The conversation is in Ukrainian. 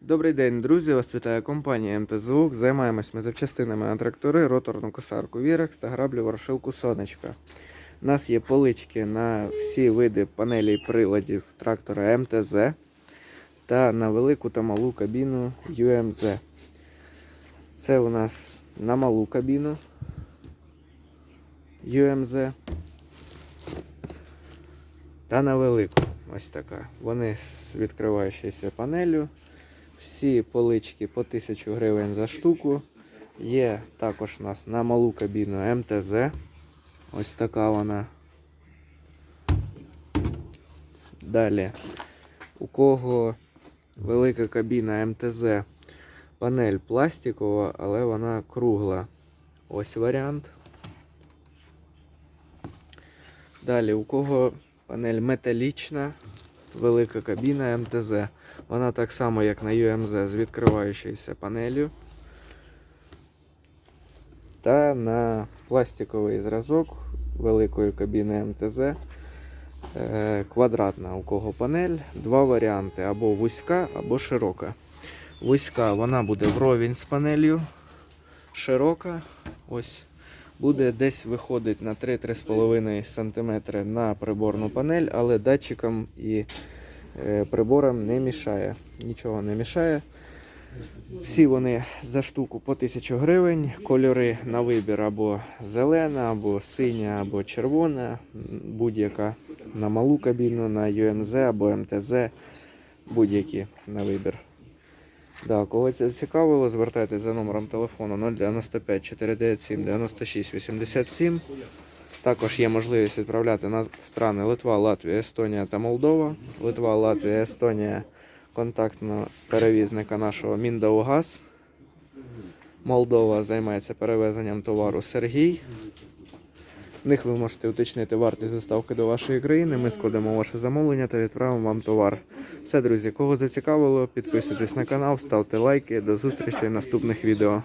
Добрий день, друзі! Вас вітає компанія МТЗУК. Займаємось ми запчастинами на трактори, роторну косарку Вірекс та граблю ворошилку Сонечка. У нас є полички на всі види панелей приладів трактора МТЗ та на велику та малу кабіну UMZ. Це у нас на малу кабіну UMZ та на велику. Ось така. Вони з відкриваючоюся панелью. Всі полички по 1000 гривень за штуку. Є також у нас на малу кабіну МТЗ. Ось така вона. Далі. У кого велика кабіна МТЗ, панель пластикова, але вона кругла. Ось варіант. Далі, у кого панель металічна, велика кабіна МТЗ. Вона так само, як на UMZ, з відкриваючоюся панелью. Та на пластиковий зразок великої кабіни МТЗ е, квадратна, у кого панель. Два варіанти: або вузька, або широка. Вузька вона буде вровень з панелью. Широка, ось буде десь виходить на 3-3,5 см на приборну панель, але датчикам і е, приборам не мішає. Нічого не мішає. Всі вони за штуку по 1000 гривень. Кольори на вибір або зелена, або синя, або червона, будь-яка на малу кабіну, на UMZ або МТЗ, будь-які на вибір. Да, кого це зацікавило, звертайтеся за номером телефону 095 497 96 87. Також є можливість відправляти на страни Литва, Латвія, Естонія та Молдова. Литва, Латвія, Естонія контактного перевізника нашого Міндаугаз. Молдова займається перевезенням товару Сергій. В них ви можете уточнити вартість доставки до вашої країни. Ми складемо ваше замовлення та відправимо вам товар. Все, друзі, кого зацікавило, підписуйтесь на канал, ставте лайки. До зустрічі в наступних відео.